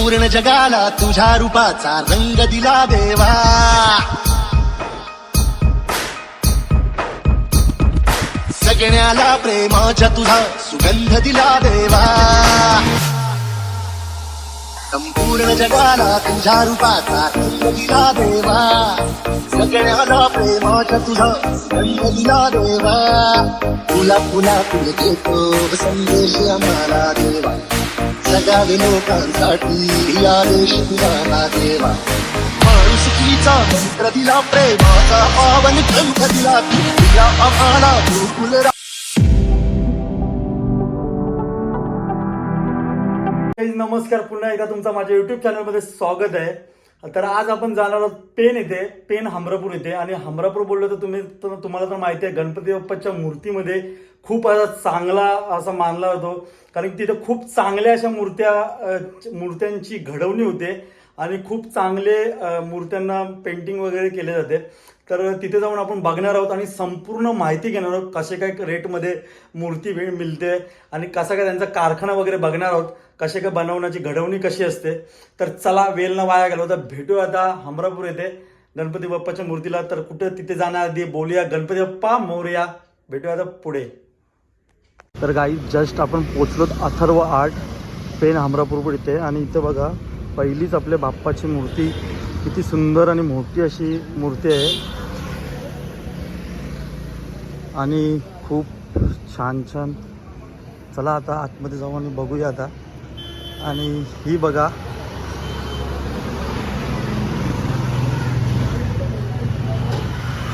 पूर्ण जगाला तुझ्या रूपाचा रंग दिला देवा. सगळ्याला प्रेमाच्या तुझा सुगंध दिला देवा. संपूर्ण जगाला तुझ्या रूपाचा रंग दिला देवा. सगळ्याला प्रेमाच्या तुझा सुगंध दिला देवा. तुला पुन्हा तुला देतो संदेश आम्हाला देवा. जगावे लोकांसाठी. आदेश तुझा देवा. माणुसकीचा मंत्र दिला प्रेमाचा पावन ग्रंथ दिला तू दिला आम्हाला गोकुल नमस्कार. पुन्हा एकदा तुमचा माझ्या युट्यूब चॅनलमध्ये स्वागत आहे. तर आज आपण जाणार आहोत पेन येथे पेन हमरापूर येथे आणि हमरापूर बोललो तर तुम्ही तुम्हाला तर माहिती आहे गणपती बाप्पाच्या मूर्तीमध्ये खूप असा चांगला असा मानला जातो. कारण की तिथे खूप चांगल्या अशा मूर्त्या मूर्त्यांची घडवणी होते आणि खूप चांगले मूर्त्यांना पेंटिंग वगैरे केले जाते. तर तिथे जाऊन आपण बघणार आहोत आणि संपूर्ण माहिती घेणार आहोत कसे काय रेटमध्ये मूर्ती वेळ मिळते आणि कसा काय त्यांचा कारखाना वगैरे बघणार आहोत कसे काय बनवण्याची घडवणी कशी असते. तर चला वेल न वाया गेलो तर भेटू आता हमरापूर येथे गणपती बाप्पाच्या मूर्तीला. तर कुठे तिथे जाण्याआधी बोलूया. गणपती बाप्पा मोरया. भेटूया आता पुढे. तर गाई जस्ट आपण पोचलो अथर्व आर्ट पेन हमरापूरपूर इथे. आणि इथं बघा पहिलीच आपल्या बाप्पाची मूर्ती. किती सुंदर आणि मोठी अशी मूर्ती आहे. आणि खूप छान छान. चला आता आतमध्ये जाऊ आणि बघूया आता. आणि ही बघा.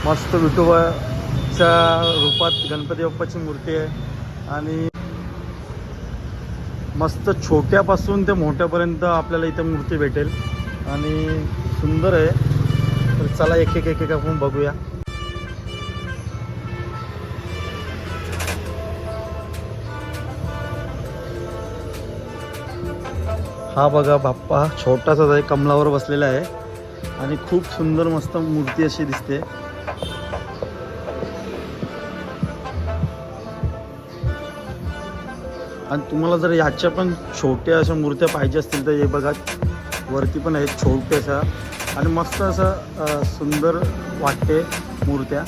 मस्त विठोबाच्या रूपात गणपती बाप्पाची मूर्ती आहे. आणि मस्त छोट्यापासून ते मोठ्यापर्यंत आपल्याला इथे मूर्ती भेटेल. आणि सुंदर आहे. तर चला एक एक एक एक आपण बघूया. हा बघा बाप्पा छोटासाच आहे कमलावर बसलेला आहे. आणि खूप सुंदर मस्त मूर्ती अशी दिसते. आणि तुम्हाला जर याच्या पण छोट्या अशा मूर्त्या पाहिजे असतील तर हे बघा वरती पण आहेत छोट्याशा. आणि मस्त असं सुंदर वाटते मूर्त्या.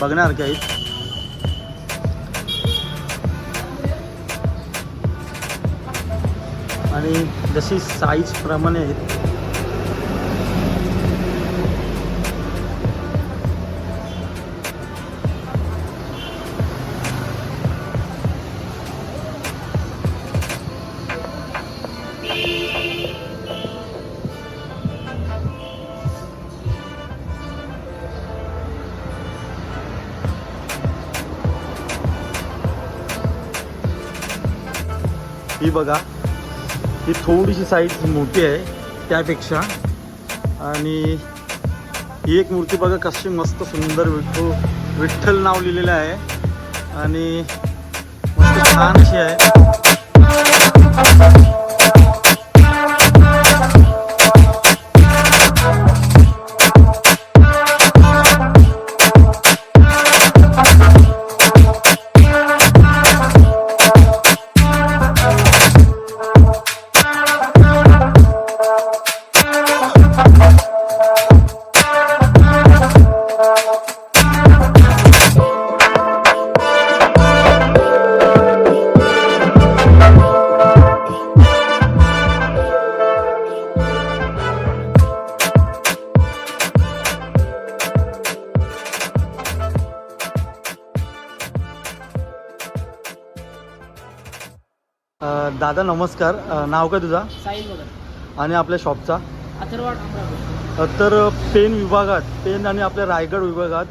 बघण्यासारख्या आहेत आणि जशी साईज प्रमाणे आहेत ही बघा ही थोडीशी साईज मोठी आहे त्यापेक्षा. आणि ही एक मूर्ती बघा कशी मस्त सुंदर विठ्ठू विठ्ठल नाव लिहिलेलं आहे. आणि मस्त छान अशी आहे. दादा नमस्कार. नाव काय तुझा? बघा आणि आपल्या शॉपचा? तर पेन विभागात पेन आणि आपल्या रायगड विभागात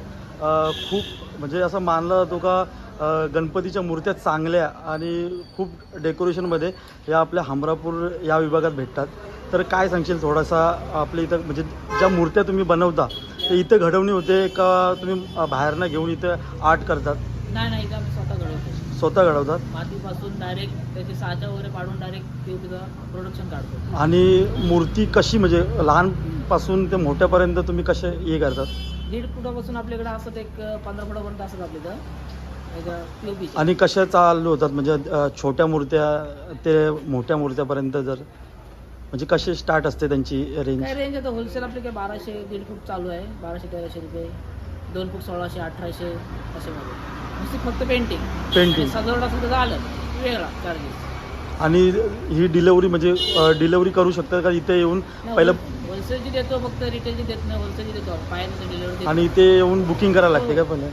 खूप म्हणजे असं मानलं जातो का गणपतीच्या मूर्त्या चांगल्या आणि खूप डेकोरेशनमध्ये या आपल्या हमरापूर या विभागात भेटतात. तर काय सांगशील थोडासा आपल्या इथं म्हणजे ज्या मूर्त्या तुम्ही बनवता ते इथं घडवणी होते का तुम्ही बाहेरनं घेऊन इथं आर्ट करतात? नाही नाही स्वतः घडवतो स्वतः घडवतात? मातीपासून डायरेक्ट त्याचे साचा वगैरे पाडून डायरेक्ट पीओपीचं प्रोडक्शन काढतो आणि मूर्ती कशी म्हणजे लहानपासून ते मोठ्यापर्यंत तुम्ही कसे हे करतात? दीड फुटापासून आपल्याकडे असत एक पंधरा फुटापर्यंत असत आपल्या इथं. पीओपी आणि कशा चालू होतात? म्हणजे अ, छोट्या मूर्त्या ते मोठ्या मूर्त्यापर्यंत जर म्हणजे कसे स्टार्ट असते त्यांची रेंज काय रेंज आता होलसेल आपले काय बाराशे दीड फूट चालू आहे. बाराशे तेराशे रुपये. दोन फूट सोळाशे अठराशे असे मध्ये. नुसती फक्त पेंटिंग पेंटिंग सजावट असेल तर आलं वेगळा चार्जेस आणि ही डिलेवरी म्हणजे डिलेवरी करू शकतात का? इथे येऊन पहिलं होलसेलची देतो फक्त रिटेलची देत नाही होलसेलची देतो. पायाने डिलिव्हरी आणि इथे येऊन बुकिंग करायला लागते का पहिले?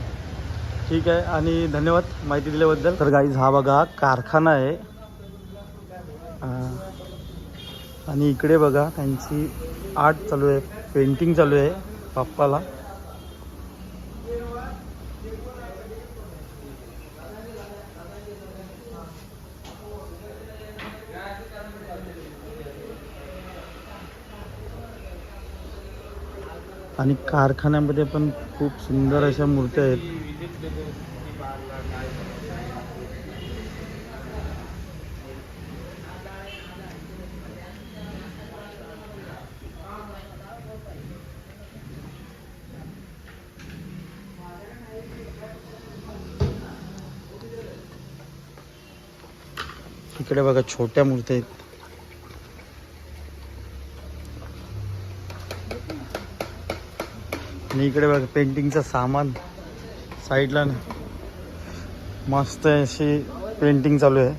ठीक आहे आणि धन्यवाद माहिती दिल्याबद्दल. तर गाईज हा बघा कारखाना आहे. अं, आणि इकडे बघा त्यांची आर्ट चालू आहे पेंटिंग चालू आहे बाप्पाला. आणि कारखान्यामध्ये पण खूप सुंदर अशा मूर्त्या आहेत. इकडे बघा छोट्या मूर्त्या आहेत. आणि इकडे बघा पेंटिंगचं सामान साईडला मस्त अशी पेंटिंग चालू आहे.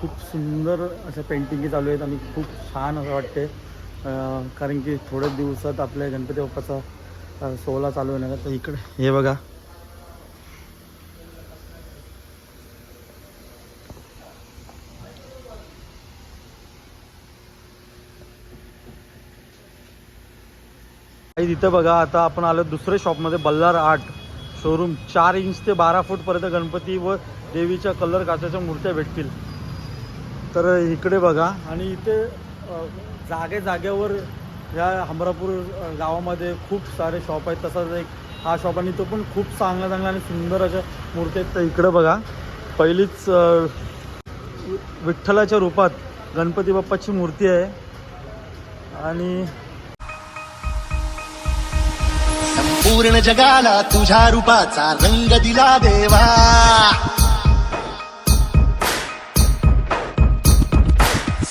खूप सुंदर अशा पेंटिंगी चालू आहेत आणि खूप छान असं वाटते कारण की थोड्या दिवसात आपल्या गणपती बाप्पाचा सोहळा चालू होणार ना तर इकडे हे बघा. तिथं बघा आता आपण आलो दुसऱ्या शॉपमध्ये बल्लार आर्ट शोरूम चार इंच ते बारा फूटपर्यंत गणपती व देवीच्या कलर काचाच्या मूर्त्या भेटतील. तर इकडे बघा आणि इथे जागे जागेवर या हमरापूर गावामध्ये खूप सारे शॉप आहेत. तसाच एक हा शॉप आणि तो पण खूप चांगला चांगला आणि सुंदर अशा मूर्ती आहेत. तर इकडे बघा पहिलीच विठ्ठलाच्या रूपात गणपती बाप्पाची मूर्ती आहे. आणि पूर्ण जगाला तुझ्या रूपाचा रंग दिला देवा.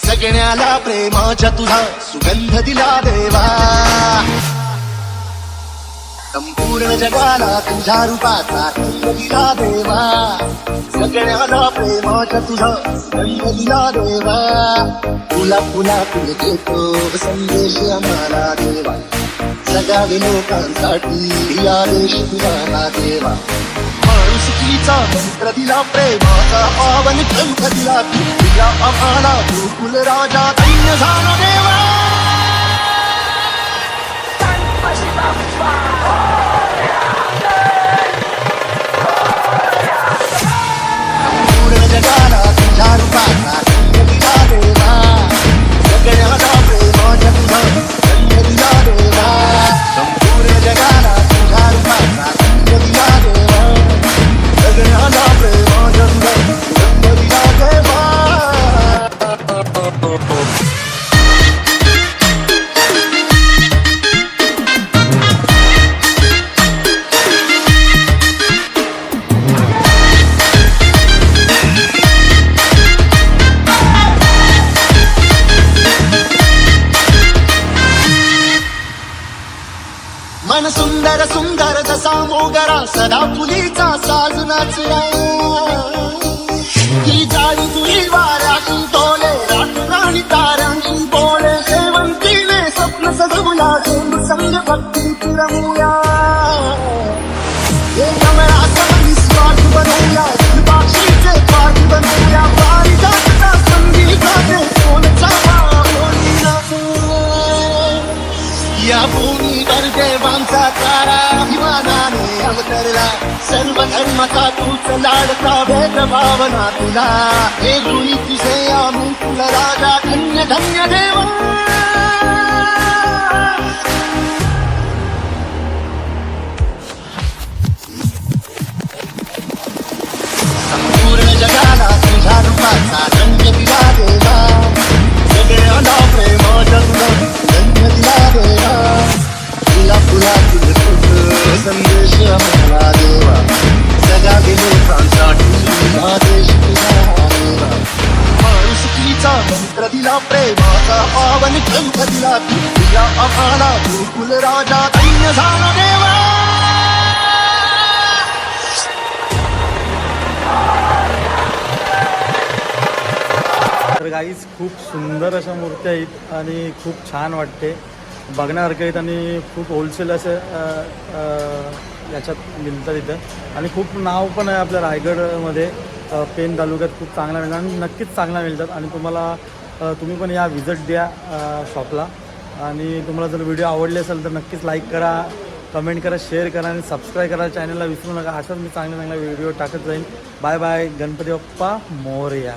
सगळ्याला प्रेमाच्या तुझा सुगंध दिला देवा. संपूर्ण जगाला तुझ्या रूपाचा रंग दिला देवा. सगळ्याला प्रेमाच्या तुझा सुगंध दिला देवा. तुला फुला फुल देतो संदेश आम्हाला देवा. सगळ्या लोकांसाठी देश दिला देवा. माणुसकीचा मंत्र दिला प्रेमाचा पावन ग्रंथ दिला तू दिला आम्हाला गोकुल राजा धन्य झाला देवा. सदा फुलीचा साज नाचला ही जाळी तुझी वाऱ्याशी डोले रात्री ताऱ्यांशी बोले शेवंतीने स्वप्न सजवला संग भक्ती रमूया. सर्व धर्माचा तूच लाडता भेद भावना तुला हे गुणी तुझे आम्ही तुला राजा धन्य धन्य देव संपूर्ण जगाला तुझ्या रूपाचा आम्हाला गोकुल राजा धन्य झाला देवा। तर गाईज खूप सुंदर अशा मूर्त्या आहेत आणि खूप छान वाटते. बघण्यासारखं आहेत आणि खूप होलसेल असे याच्यात मिळतात इथं. आणि खूप नाव पण आहे आपल्या रायगडमध्ये. पेन तालुक्यात खूप चांगला मिळतात आणि नक्कीच चांगला मिळतात. आणि तुम्हाला तुम्ही पण या व्हिजिट द्या शॉपला आणि तुम्हाला जर व्हिडिओ आवडले असेल तर नक्कीच लाईक करा कमेंट करा शेअर करा आणि सबस्क्राईब करा. चॅनलला विसरू नका. अशाच मी चांगले चांगला व्हिडिओ टाकत जाईन. Bye bye Ganpati Bappa Morya.